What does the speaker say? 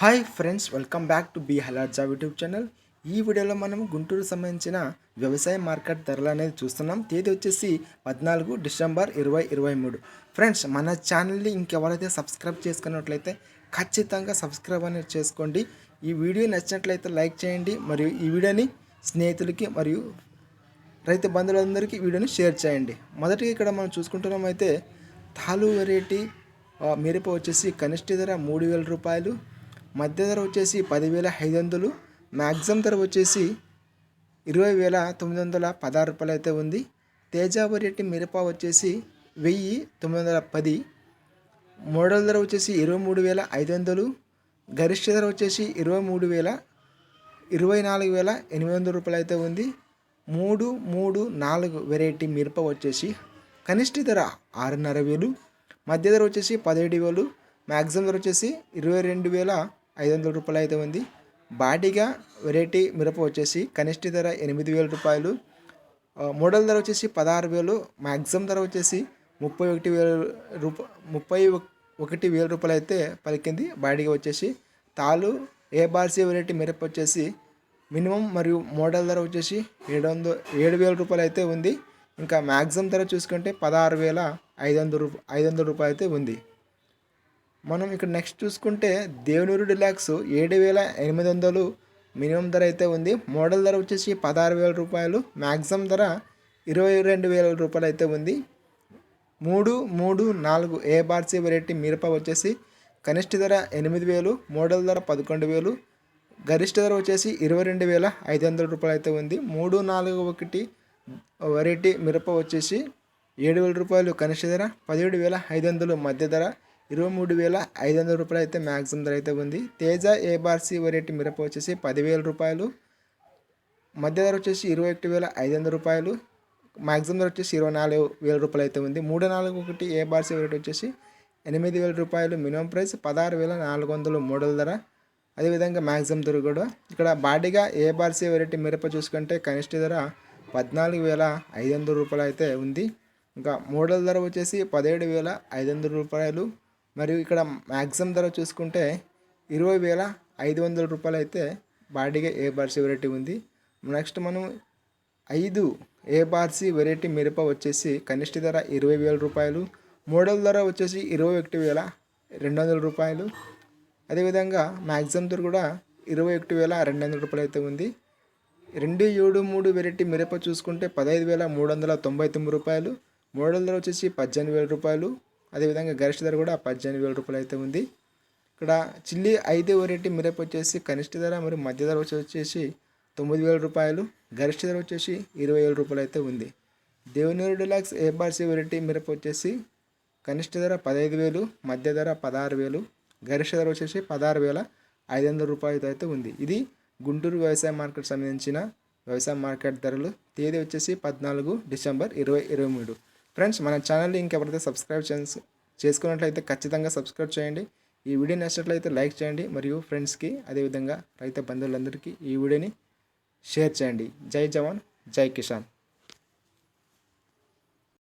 Hi friends welcome back to B హలార్జా YouTube channel ఈ వీడియోలో మనం గుంటూరు సంబంధించిన వ్యవసాయ మార్కెట్ ధరలు అనేది చూస్తున్నాం. తేదీ వచ్చేసి పద్నాలుగు డిసెంబర్ ఇరవై ఇరవై మూడు. ఫ్రెండ్స్ మన ఛానల్ని ఇంకెవరైతే సబ్స్క్రైబ్ చేసుకున్నట్లయితే ఖచ్చితంగా సబ్స్క్రైబ్ అనేది చేసుకోండి. ఈ వీడియో నచ్చినట్లయితే లైక్ చేయండి మరియు ఈ వీడియోని స్నేహితులకి మరియు రైతు బంధువులందరికీ వీడియోని షేర్ చేయండి. మొదటిగా ఇక్కడ మనం చూసుకుంటున్నాం అయితే తాలు వెరైటీ మిరప వచ్చేసి కనిష్ట ధర మూడు వేల రూపాయలు మధ్య ధర వచ్చేసి పదివేల ఐదు వందలు మ్యాక్సిమం ధర వచ్చేసి ఇరవై వేల తొమ్మిది వందల పదహారు రూపాయలు అయితే ఉంది. తేజ వెరైటీ మిరప వచ్చేసి వెయ్యి తొమ్మిది వందల పది మోడల్ ధర వచ్చేసి ఇరవై మూడు వేల ఐదు వందలు గరిష్ట ధర వచ్చేసి ఇరవై మూడు వేల ఇరవై నాలుగు వేల ఎనిమిది వందల రూపాయలు అయితే ఉంది. మూడు మూడు నాలుగు వెరైటీ మిరప వచ్చేసి కనిష్ట ధర ఆరున్నర వేలు మధ్య ధర వచ్చేసి పదిహేడు వేలు మ్యాక్సిమం ధర వచ్చేసి ఇరవై రెండు వేల ఐదు వందల రూపాయలు అయితే ఉంది. బాడీగా వెరైటీ మిరప వచ్చేసి కనిష్ట ధర ఎనిమిది వేల రూపాయలు. మోడల్ ధర వచ్చేసి పదహారు వేలు. మ్యాక్సిమం ధర వచ్చేసి ముప్పై ఒకటి వేల రూప ముప్పై ఒకటి వేల రూపాయలు అయితే పలికింది. బాడీగా వచ్చేసి తాలు ఏ బార్సీ వెరైటీ మిరప వచ్చేసి మినిమం మరియు మోడల్ ధర వచ్చేసి ఏడు వందల ఏడు వేల రూపాయలు అయితే ఉంది. ఇంకా మ్యాక్సిమం ధర చూసుకుంటే పదహారు వేల ఐదు వందల రూప ఐదు వందల రూపాయలు అయితే ఉంది. మనం ఇక్కడ నెక్స్ట్ చూసుకుంటే దేవనూరు డిలాక్స్ ఏడు వేల ఎనిమిది వందలు మినిమం ధర అయితే ఉంది. మోడల్ ధర వచ్చేసి పదహారు వేల రూపాయలు. మ్యాక్సిమం ధర ఇరవై రెండు వేల రూపాయలు అయితే ఉంది. మూడు మూడు నాలుగు ఏ బార్సీ వెరైటీ మిరప వచ్చేసి కనిష్ట ధర ఎనిమిది వేలు మోడల్ ధర పదకొండు వేలు గరిష్ట ధర వచ్చేసి ఇరవై రెండు వేల ఐదు వందల రూపాయలు అయితే ఉంది. మూడు నాలుగు ఒకటి వెరైటీ మిరప వచ్చేసి ఏడు వేల రూపాయలు కనిష్ట ధర పదిహేడు వేల ఐదు వందలు మధ్య ధర ఇరవై మూడు వేల ఐదు వందల రూపాయలు అయితే మ్యాక్సిమం ధర అయితే ఉంది. తేజ ఏబార్సి వెరైటీ మిరప వచ్చేసి పదివేల రూపాయలు. మధ్య ధర వచ్చేసి ఇరవై ఒకటి వేల ఐదు వందల రూపాయలు. మ్యాక్సిమం ధర వచ్చేసి ఇరవై నాలుగు వేల రూపాయలు అయితే ఉంది. మూడు నాలుగు ఒకటి ఏబార్సి వెరైటీ వచ్చేసి ఎనిమిది వేల రూపాయలు. మినిమం ప్రైస్ పదహారు వేల నాలుగు వందలు మోడల్ ధర. అదేవిధంగా మ్యాక్సిమం ధర కూడా. ఇక్కడ బాడీగా ఏబార్సి వెరైటీ మిరప చూసుకుంటే కనిష్ట ధర పద్నాలుగు వేల ఐదు వందల రూపాయలు అయితే ఉంది. ఇంకా మోడల్ ధర వచ్చేసి పదిహేడు వేల ఐదు వందల రూపాయలు. మరియు ఇక్కడ మ్యాక్సిమం ధర చూసుకుంటే ఇరవై వేల ఐదు వందల రూపాయలు అయితే బాడీగా ఏ బార్సీ వెరైటీ ఉంది. నెక్స్ట్ మనం ఐదు ఏ బార్సీ వెరైటీ మిరప వచ్చేసి కనిష్ట ధర ఇరవై వేల రూపాయలు మోడల్ ధర వచ్చేసి ఇరవై ఒకటి వేల రెండు వందల రూపాయలు. అదేవిధంగా మ్యాక్సిమం ధర కూడా ఇరవై ఒకటి వేల రెండు వందల రూపాయలు అయితే ఉంది. రెండు ఏడు మూడు వెరైటీ మిరప చూసుకుంటే పదహైదు వేల మూడు వందల తొంభై తొమ్మిది రూపాయలు మోడల్ ధర వచ్చేసి పద్దెనిమిది వేల రూపాయలు అదేవిధంగా గరిష్ట ధర కూడా పద్దెనిమిది వేల రూపాయలు అయితే ఉంది. ఇక్కడ చిల్లీ ఐదు వెరైటీ మిరప వచ్చేసి కనిష్ట ధర మరియు మధ్య ధర వచ్చి- వచ్చేసి తొమ్మిది వేల రూపాయలు గరిష్ట ధర వచ్చేసి ఇరవై వేల రూపాయలు అయితే ఉంది. దేవనూరు డిలాక్స్ ఏబార్సీ బార్సీ వెరైటీ మిరప వచ్చేసి కనిష్ట ధర పదహైదు వేలు మధ్య ధర పదహారు వేలు గరిష్ట ధర వచ్చేసి పదహారు వేల ఐదు వందల రూపాయలతో అయితే ఉంది. ఇది గుంటూరు వ్యవసాయ మార్కెట్ సంబంధించిన వ్యవసాయ మార్కెట్ ధరలు. తేదీ వచ్చేసి పద్నాలుగు డిసెంబర్ ఇరవై ఇరవై మూడు. ఫ్రెండ్స్ మన ఛానల్ని ఇంకెవరైతే సబ్స్క్రైబ్ చేసుకున్నట్లయితే ఖచ్చితంగా సబ్స్క్రైబ్ చేయండి. ఈ వీడియో నచ్చినట్లయితే లైక్ చేయండి. మరియు ఫ్రెండ్స్కి అదేవిధంగా రైతు బంధువులందరికీ ఈ వీడియోని షేర్ చేయండి. జై జవాన్ జై కిసాన్.